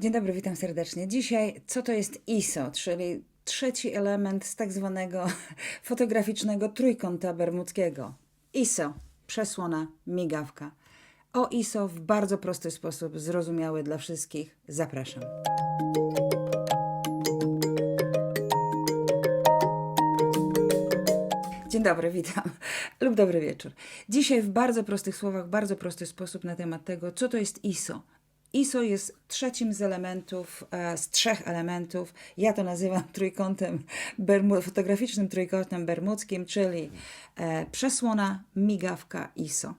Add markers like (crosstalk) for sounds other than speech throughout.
Dzień dobry, witam serdecznie. Dzisiaj co to jest ISO, czyli trzeci element z tak zwanego (laughs) fotograficznego trójkąta bermudzkiego. ISO, przesłona, migawka. O ISO w bardzo prosty sposób, zrozumiały dla wszystkich. Zapraszam. Dzień dobry, witam (laughs) lub dobry wieczór. Dzisiaj w bardzo prostych słowach, bardzo prosty sposób na temat tego, co to jest ISO. ISO jest trzecim z elementów, e, z trzech elementów. Ja to nazywam (laughs) trójkątem, bermu, fotograficznym trójkątem bermudzkim, czyli e, przesłona, migawka, ISO.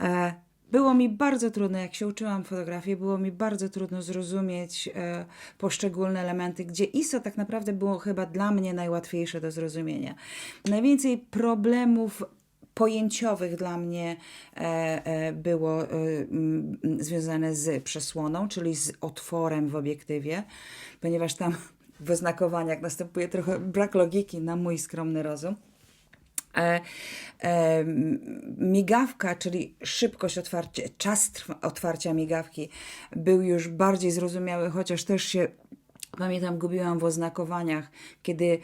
E, było mi bardzo trudno, jak się uczyłam fotografii, było mi bardzo trudno zrozumieć e, poszczególne elementy, gdzie ISO tak naprawdę było chyba dla mnie najłatwiejsze do zrozumienia. Najwięcej problemów pojęciowych dla mnie e, e, było e, m, związane z przesłoną, czyli z otworem w obiektywie, ponieważ tam (laughs) w oznakowaniach następuje trochę brak logiki na mój skromny rozum. E, e, migawka, czyli szybkość otwarcia, czas otwarcia migawki był już bardziej zrozumiały, chociaż też się pamiętam, gubiłam w oznakowaniach, kiedy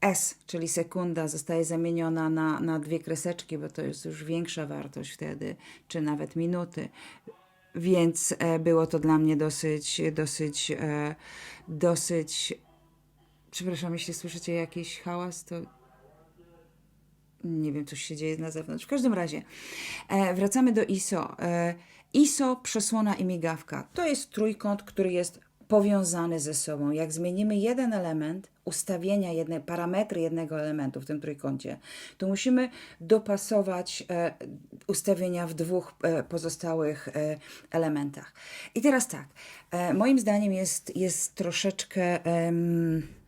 S, czyli sekunda, zostaje zamieniona na, na dwie kreseczki, bo to jest już większa wartość wtedy, czy nawet minuty. Więc e, było to dla mnie dosyć, dosyć, e, dosyć. Przepraszam, jeśli słyszycie jakiś hałas, to nie wiem, coś się dzieje na zewnątrz. W każdym razie, e, wracamy do ISO. E, ISO, przesłona i migawka. To jest trójkąt, który jest powiązany ze sobą. Jak zmienimy jeden element, ustawienia, jedne, parametry jednego elementu w tym trójkącie, to musimy dopasować e, ustawienia w dwóch e, pozostałych e, elementach. I teraz tak, e, moim zdaniem jest, jest troszeczkę. em,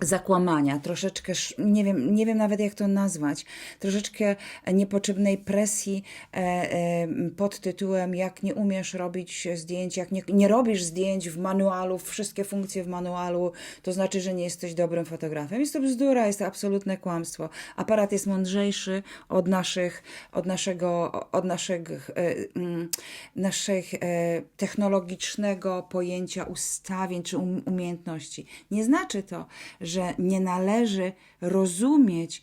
zakłamania, troszeczkę, sz- nie wiem, nie wiem nawet jak to nazwać, troszeczkę niepotrzebnej presji e, e, pod tytułem jak nie umiesz robić zdjęć, jak nie, nie robisz zdjęć w manualu, wszystkie funkcje w manualu, to znaczy, że nie jesteś dobrym fotografem. Jest to bzdura, jest to absolutne kłamstwo. Aparat jest mądrzejszy od naszych, od naszego, od naszych, e, mm, naszych technologicznego pojęcia ustawień czy um, umiejętności. Nie znaczy to, że nie należy rozumieć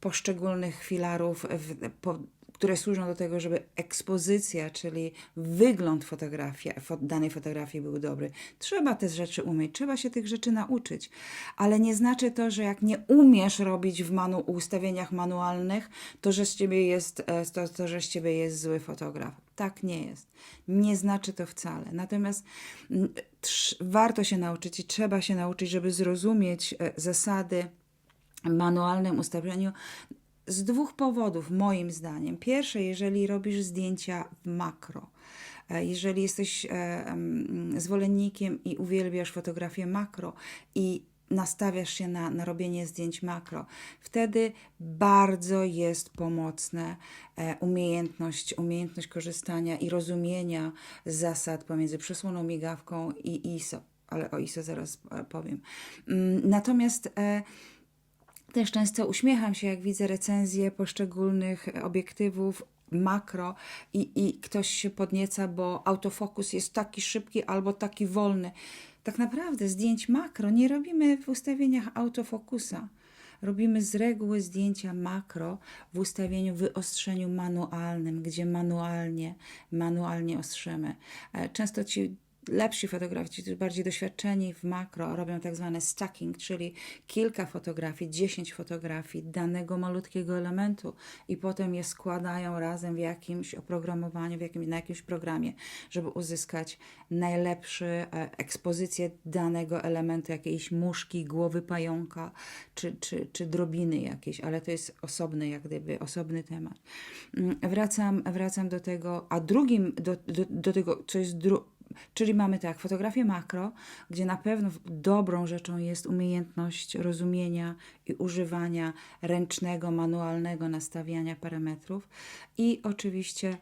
poszczególnych filarów, w, po, które służą do tego, żeby ekspozycja, czyli wygląd fotografii, fo, danej fotografii był dobry. Trzeba te rzeczy umieć, trzeba się tych rzeczy nauczyć, ale nie znaczy to, że jak nie umiesz robić w manu, ustawieniach manualnych, to że z ciebie jest, e, to, to, że z ciebie jest zły fotograf. Tak nie jest. Nie znaczy to wcale. Natomiast mm, warto się nauczyć i trzeba się nauczyć, żeby zrozumieć e, zasady manualnym ustawianiu z dwóch powodów, moim zdaniem. Pierwsze, jeżeli robisz zdjęcia w makro. E, Jeżeli jesteś e, em, zwolennikiem i uwielbiasz fotografię makro i nastawiasz się na, na robienie zdjęć makro, wtedy bardzo jest pomocne e, umiejętność, umiejętność korzystania i rozumienia zasad pomiędzy przesłoną migawką i ISO. Ale o ISO zaraz e, powiem. Mm, Natomiast e, też często uśmiecham się, jak widzę recenzje poszczególnych obiektywów makro i, i ktoś się podnieca, bo autofokus jest taki szybki albo taki wolny. Tak naprawdę zdjęć makro nie robimy w ustawieniach autofokusa. Robimy z reguły zdjęcia makro w ustawieniu wyostrzeniu manualnym, gdzie manualnie, manualnie ostrzymy. E, Często ci lepsi fotografi, bardziej doświadczeni w makro robią tak zwane stacking, czyli kilka fotografii, 10 fotografii danego malutkiego elementu i potem je składają razem w jakimś oprogramowaniu, w jakimś, na jakimś programie, żeby uzyskać najlepszy e, ekspozycję danego elementu, jakiejś muszki, głowy pająka czy, czy, czy drobiny jakieś, ale to jest osobny, jak gdyby, osobny temat. Mm, Wracam, wracam do tego, a drugim, do, do, do tego, co jest dru- Czyli mamy tak, fotografię makro, gdzie na pewno dobrą rzeczą jest umiejętność rozumienia i używania ręcznego, manualnego nastawiania parametrów i oczywiście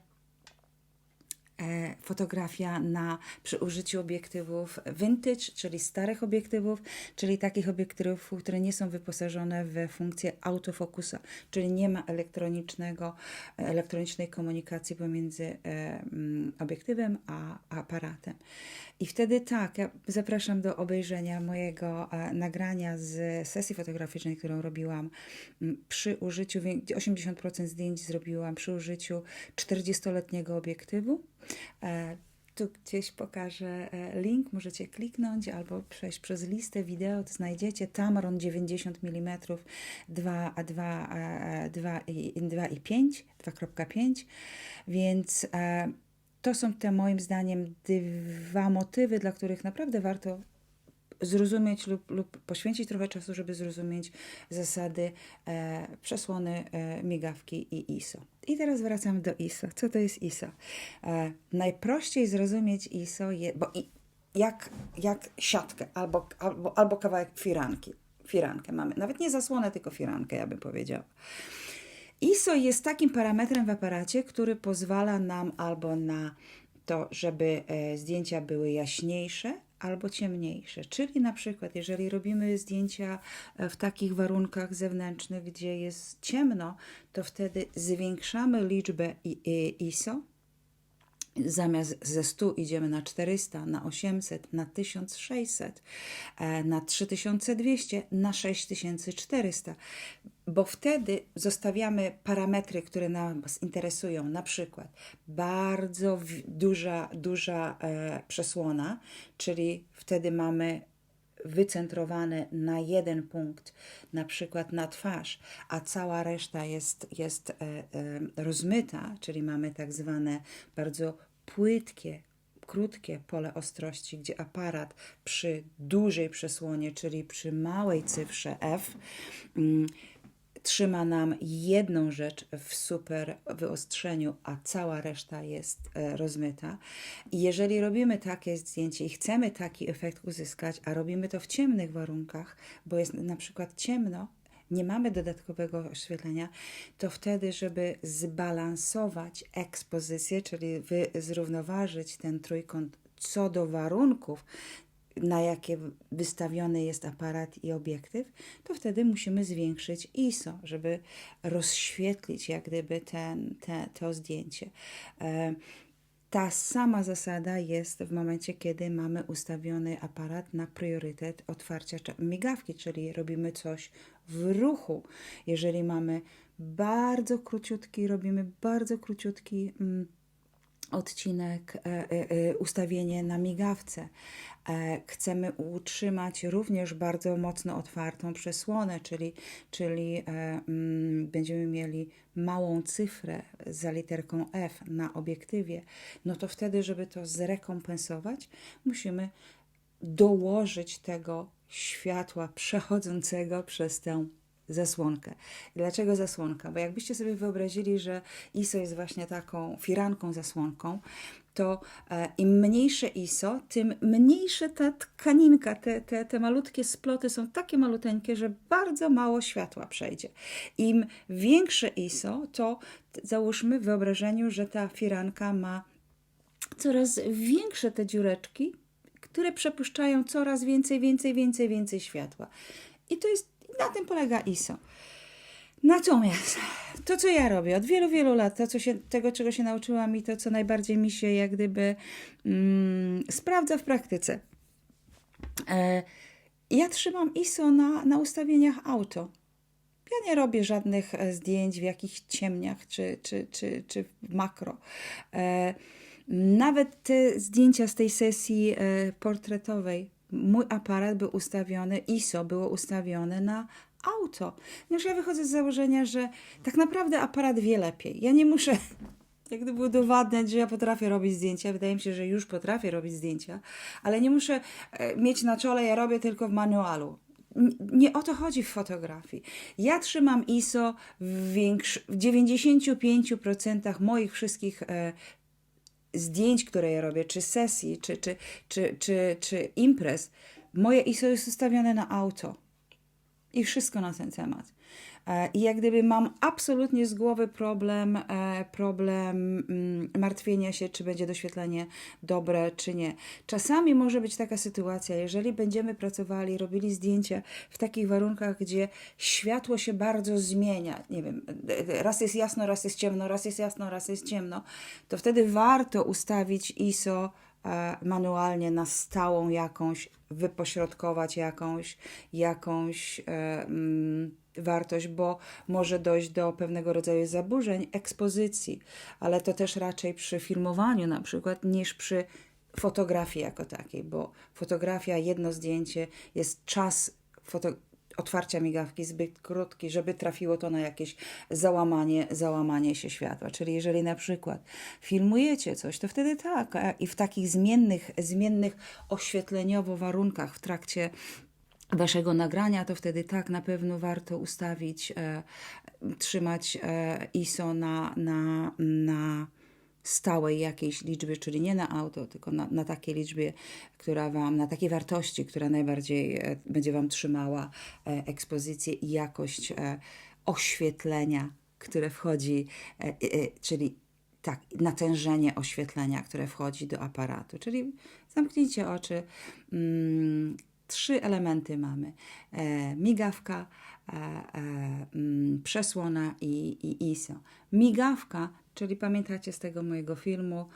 fotografia na, przy użyciu obiektywów vintage, czyli starych obiektywów, czyli takich obiektywów, które nie są wyposażone w funkcję autofokusa, czyli nie ma elektronicznego, elektronicznej komunikacji pomiędzy e, mm, obiektywem a aparatem. I wtedy tak, ja zapraszam do obejrzenia mojego e, nagrania z sesji fotograficznej, którą robiłam m, przy użyciu, wię- 80% zdjęć zrobiłam przy użyciu 40-letniego obiektywu. E, tu gdzieś pokażę e, link, możecie kliknąć albo przejść przez listę wideo, to znajdziecie. Tamron 90 mm 2, a 2, e, 2 i 2 i 5, 2.5, więc e, to są te moim zdaniem dwa motywy, dla których naprawdę warto zrozumieć lub, lub poświęcić trochę czasu, żeby zrozumieć zasady e, przesłony e, migawki i ISO. I teraz wracamy do ISO. Co to jest ISO? E, najprościej zrozumieć ISO, bo i, jak, jak siatkę albo, albo, albo kawałek firanki. Firankę mamy. Nawet nie zasłonę, tylko firankę, ja bym powiedziała. ISO jest takim parametrem w aparacie, który pozwala nam albo na to, żeby e, zdjęcia były jaśniejsze, albo ciemniejsze. Czyli na przykład, jeżeli robimy zdjęcia e, w takich warunkach zewnętrznych, gdzie jest ciemno, to wtedy zwiększamy liczbę ISO. Zamiast ze 100 idziemy na 400, na 800, na 1600, e, na 3200, na 6400, bo wtedy zostawiamy parametry, które nas interesują, na przykład bardzo duża, duża e, przesłona, czyli wtedy mamy wycentrowane na jeden punkt, na przykład na twarz, a cała reszta jest, jest e, e, rozmyta, czyli mamy tak zwane bardzo płytkie, krótkie pole ostrości, gdzie aparat przy dużej przesłonie, czyli przy małej cyfrze f, mm, trzyma nam jedną rzecz w super wyostrzeniu, a cała reszta jest e, rozmyta. I jeżeli robimy takie zdjęcie i chcemy taki efekt uzyskać, a robimy to w ciemnych warunkach, bo jest na przykład ciemno, nie mamy dodatkowego oświetlenia, to wtedy, żeby zbalansować ekspozycję, czyli zrównoważyć ten trójkąt co do warunków, na jakie wystawiony jest aparat i obiektyw, to wtedy musimy zwiększyć ISO, żeby rozświetlić jak gdyby ten, te, to zdjęcie. E, ta sama zasada jest w momencie, kiedy mamy ustawiony aparat na priorytet otwarcia migawki, czyli robimy coś w ruchu. Jeżeli mamy bardzo króciutki, robimy bardzo króciutki mm, odcinek, e, e, e, ustawienie na migawce. Chcemy utrzymać również bardzo mocno otwartą przesłonę, czyli, czyli mm, będziemy mieli małą cyfrę za literką F na obiektywie. No to wtedy, żeby to zrekompensować, musimy dołożyć tego światła przechodzącego przez tę zasłonkę. Dlaczego zasłonka? Bo jakbyście sobie wyobrazili, że ISO jest właśnie taką firanką zasłonką, to e, im mniejsze ISO, tym mniejsze ta tkaninka, te, te, te malutkie sploty są takie maluteńkie, że bardzo mało światła przejdzie. Im większe ISO, to załóżmy w wyobrażeniu, że ta firanka ma coraz większe te dziureczki, które przepuszczają coraz więcej, więcej, więcej, więcej światła. I to jest, na tym polega ISO. Natomiast to, co ja robię od wielu, wielu lat, to, co się, tego, czego się nauczyłam i to, co najbardziej mi się jak gdyby mm, sprawdza w praktyce. E, ja trzymam ISO na, na ustawieniach auto. Ja nie robię żadnych e, zdjęć w jakichś ciemniach czy, czy, czy, czy w makro. E, nawet te zdjęcia z tej sesji e, portretowej, mój aparat był ustawiony, ISO było ustawione na auto. Ponieważ ja wychodzę z założenia, że tak naprawdę aparat wie lepiej. Ja nie muszę (laughs) jak gdyby udowadniać, że ja potrafię robić zdjęcia. Wydaje mi się, że już potrafię robić zdjęcia, ale nie muszę e, mieć na czole, ja robię tylko w manualu. Nie o to chodzi w fotografii. Ja trzymam ISO w, większ- w 95% moich wszystkich e, zdjęć, które ja robię, czy sesji, czy, czy, czy, czy, czy imprez. Moje ISO jest ustawione na auto. I wszystko na ten temat. E, I jak gdyby mam absolutnie z głowy problem, e, problem mm, martwienia się, czy będzie doświetlenie dobre, czy nie. Czasami może być taka sytuacja, jeżeli będziemy pracowali, robili zdjęcia w takich warunkach, gdzie światło się bardzo zmienia, nie wiem, e, raz jest jasno, raz jest ciemno, raz jest jasno, raz jest ciemno, to wtedy warto ustawić ISO manualnie na stałą jakąś, wypośrodkować jakąś, jakąś mm, wartość, bo może dojść do pewnego rodzaju zaburzeń ekspozycji, ale to też raczej przy filmowaniu na przykład niż przy fotografii jako takiej, bo fotografia, jedno zdjęcie jest czas otwarcia migawki zbyt krótki, żeby trafiło to na jakieś załamanie, załamanie się światła. Czyli jeżeli na przykład filmujecie coś, to wtedy tak, i w takich zmiennych, zmiennych oświetleniowo warunkach w trakcie waszego nagrania, to wtedy tak na pewno warto ustawić, e, trzymać e, ISO na, na, na stałej jakiejś liczbie, czyli nie na auto, tylko na, na takiej liczbie, która wam, na takiej wartości, która najbardziej e, będzie wam trzymała e, ekspozycję i jakość e, oświetlenia, które wchodzi, e, e, czyli tak, natężenie oświetlenia, które wchodzi do aparatu. Czyli zamknijcie oczy. Mm, trzy elementy mamy: e, migawka, e, e, mm, przesłona i, i ISO. Migawka, czyli pamiętacie z tego mojego filmu,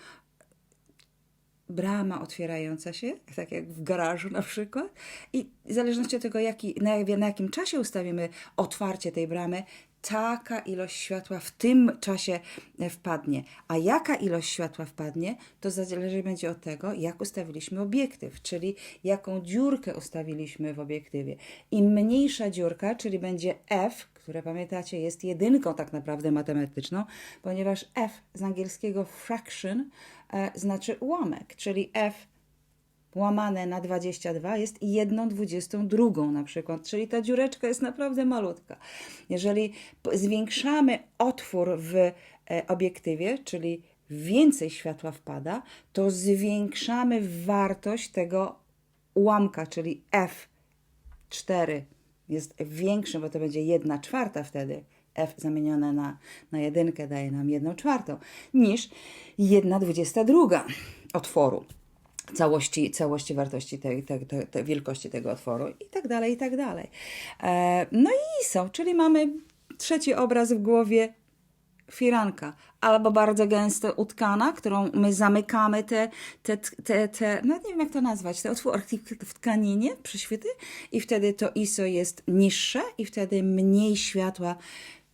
brama otwierająca się, tak jak w garażu na przykład. I w zależności od tego, jaki, na, na jakim czasie ustawimy otwarcie tej bramy, taka ilość światła w tym czasie e, wpadnie. A jaka ilość światła wpadnie, to zależy będzie od tego, jak ustawiliśmy obiektyw, czyli jaką dziurkę ustawiliśmy w obiektywie. Im mniejsza dziurka, czyli będzie F, które pamiętacie jest jedynką tak naprawdę matematyczną, ponieważ F z angielskiego fraction znaczy ułamek, czyli F łamane na 22 jest jedną dwudziestą drugą na przykład, czyli ta dziureczka jest naprawdę malutka. Jeżeli zwiększamy otwór w e, obiektywie, czyli więcej światła wpada, to zwiększamy wartość tego ułamka, czyli F4 jest większy, bo to będzie 1 czwarta wtedy. F zamienione na, na jedynkę daje nam 1 czwartą, niż 1 dwudziesta druga otworu całości, całości wartości tej, tej, tej, tej wielkości tego otworu i tak dalej, i tak dalej. E, no i ISO, czyli mamy trzeci obraz w głowie, firanka, albo bardzo gęsto utkana, którą my zamykamy te, te, te, te no nie wiem jak to nazwać, te otworki w tkaninie, przyświety i wtedy to ISO jest niższe i wtedy mniej światła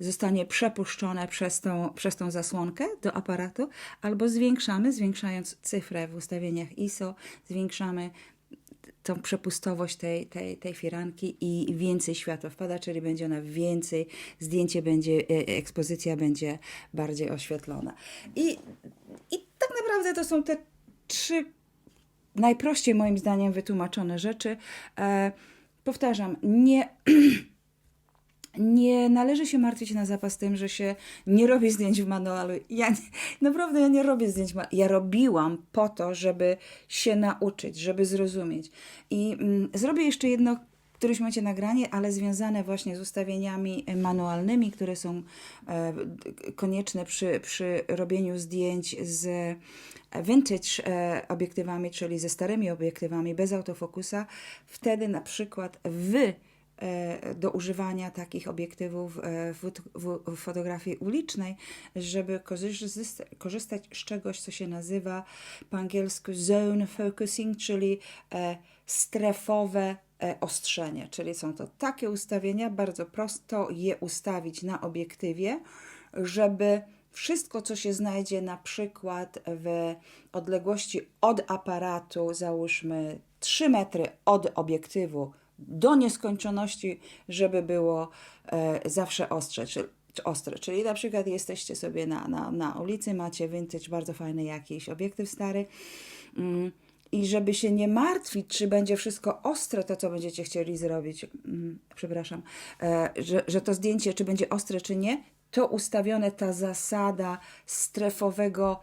zostanie przepuszczone przez tą, przez tą zasłonkę do aparatu, albo zwiększamy, zwiększając cyfrę w ustawieniach ISO, zwiększamy tą przepustowość tej, tej, tej firanki i więcej światła wpada, czyli będzie ona więcej, zdjęcie będzie, e, ekspozycja będzie bardziej oświetlona. I, I tak naprawdę to są te trzy najprościej moim zdaniem wytłumaczone rzeczy. E, powtarzam, nie. (clears throat) Nie należy się martwić na zapas tym, że się nie robi zdjęć w manualu. Ja nie, naprawdę ja nie robię zdjęć. Ja robiłam po to, żeby się nauczyć, żeby zrozumieć. I mm, zrobię jeszcze jedno w którymś momencie nagranie, ale związane właśnie z ustawieniami manualnymi, które są e, konieczne przy, przy robieniu zdjęć z e, vintage e, obiektywami, czyli ze starymi obiektywami bez autofokusa. Wtedy na przykład wy do używania takich obiektywów e, w, fot- w, w fotografii ulicznej, żeby korzystać, z czegoś, co się nazywa po angielsku zone focusing, czyli e, strefowe e, ostrzenie. Czyli są to takie ustawienia, bardzo prosto je ustawić na obiektywie, żeby wszystko, co się znajdzie na przykład w odległości od aparatu, załóżmy 3 metry od obiektywu do nieskończoności, żeby było e, zawsze ostrze. Czyli, czy ostre. Czyli na przykład jesteście sobie na, na, na ulicy, macie vintage, bardzo fajny jakiś obiektyw stary. Mm, i żeby się nie martwić, czy będzie wszystko ostre, to co będziecie chcieli zrobić, mm, przepraszam, e, że, że to zdjęcie, czy będzie ostre, czy nie, to ustawione ta zasada strefowego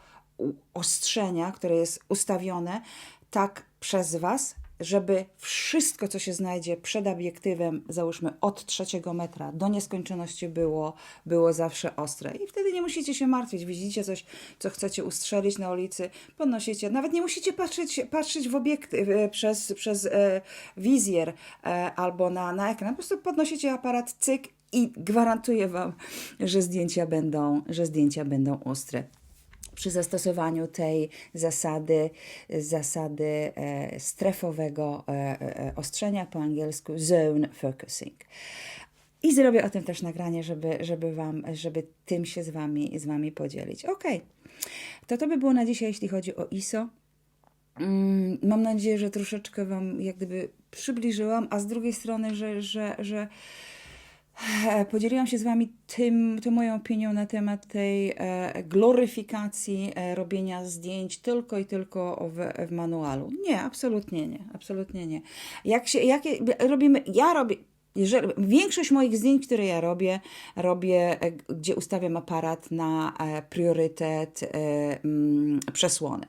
ostrzenia, które jest ustawione tak przez Was, żeby wszystko, co się znajdzie przed obiektywem, załóżmy od trzeciego metra do nieskończoności było, było zawsze ostre. I wtedy nie musicie się martwić. Widzicie coś, co chcecie ustrzelić na ulicy, podnosicie. Nawet nie musicie patrzeć, patrzeć w obiektyw przez, przez e, wizjer e, albo na, na ekran. Po prostu podnosicie aparat, cyk i gwarantuję Wam, że zdjęcia będą, że zdjęcia będą ostre przy zastosowaniu tej zasady, zasady e, strefowego e, e, ostrzenia po angielsku zone focusing. I zrobię o tym też nagranie, żeby, żeby, wam, żeby tym się z wami, z wami podzielić. Ok, to to by było na dzisiaj, jeśli chodzi o ISO. Mm, Mam nadzieję, że troszeczkę Wam jak gdyby przybliżyłam, a z drugiej strony, że, że, że podzieliłam się z Wami tym, tą moją opinią na temat tej e, gloryfikacji e, robienia zdjęć tylko i tylko w, w manualu. Nie, absolutnie nie, absolutnie nie. Jak się, jakie robimy, ja robię, jeżeli, większość moich zdjęć, które ja robię, robię, e, gdzie ustawiam aparat na e, priorytet e, mm, przesłony.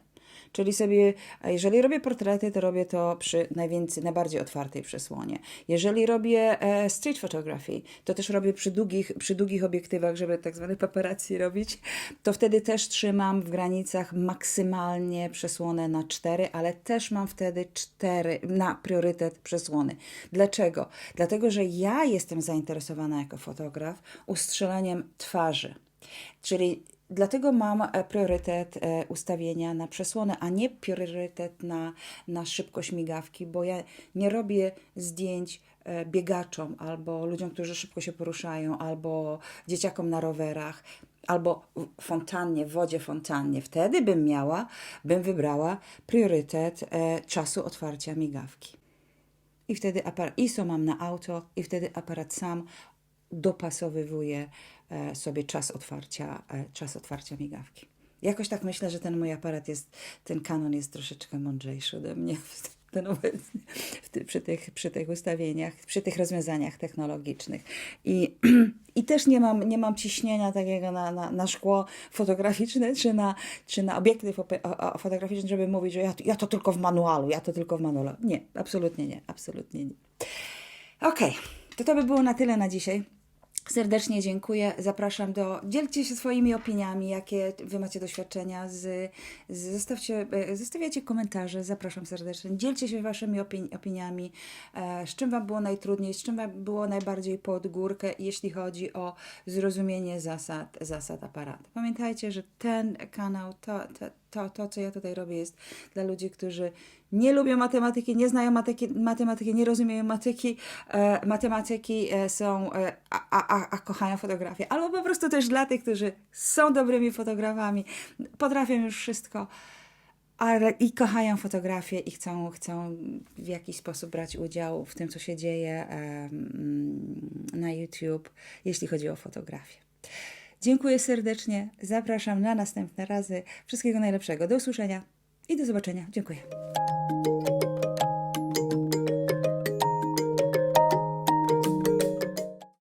Czyli sobie, jeżeli robię portrety, to robię to przy najwięcej, najbardziej otwartej przesłonie. Jeżeli robię e, street photography, to też robię przy długich, przy długich obiektywach, żeby tak zwane paparazzi robić, to wtedy też trzymam w granicach maksymalnie przesłonę na 4, ale też mam wtedy 4 na priorytet przesłony. Dlaczego? Dlatego, że ja jestem zainteresowana jako fotograf ustrzeleniem twarzy. Czyli Dlatego mam e, priorytet e, ustawienia na przesłonę, a nie priorytet na, na szybkość migawki, bo ja nie robię zdjęć e, biegaczom albo ludziom, którzy szybko się poruszają, albo dzieciakom na rowerach, albo fontannie, wodzie fontannie. Wtedy bym miała, bym wybrała priorytet czasu otwarcia migawki. I wtedy aparat ISO mam na auto, i wtedy aparat sam dopasowywuje sobie czas otwarcia, e, czas otwarcia migawki. Jakoś tak myślę, że ten mój aparat jest, ten kanon jest troszeczkę mądrzejszy ode mnie ten obecny, ty, przy, tych, przy tych ustawieniach, przy tych rozwiązaniach technologicznych. I, (clears throat) i też nie mam, nie mam ciśnienia takiego na, na, na szkło fotograficzne, czy na, czy na obiektyw fotograficzny, żeby mówić, że ja, ja to tylko w manualu, ja to tylko w manualu. Nie, absolutnie nie, absolutnie nie. Okej, to to by było na tyle na dzisiaj. Serdecznie dziękuję. Zapraszam do. Dzielcie się swoimi opiniami, jakie Wy macie doświadczenia. Z, z, zostawcie, e, zostawiacie komentarze. Zapraszam serdecznie. Dzielcie się Waszymi opini- opiniami. E, z czym Wam było najtrudniej, z czym Wam było najbardziej pod górkę, jeśli chodzi o zrozumienie zasad, zasad aparatu. Pamiętajcie, że ten kanał, to, to, to, to, co ja tutaj robię, jest dla ludzi, którzy nie lubią matematyki, nie znają matematyki, matematyki nie rozumieją matematyki, e, matematyki e, są, e, a, a, a, kochają fotografię. Albo po prostu też dla tych, którzy są dobrymi fotografami, potrafią już wszystko, ale i kochają fotografię i chcą, chcą w jakiś sposób brać udział w tym, co się dzieje na YouTube, jeśli chodzi o fotografię. Dziękuję serdecznie, zapraszam na następne razy. Wszystkiego najlepszego, do usłyszenia i do zobaczenia. Dziękuję.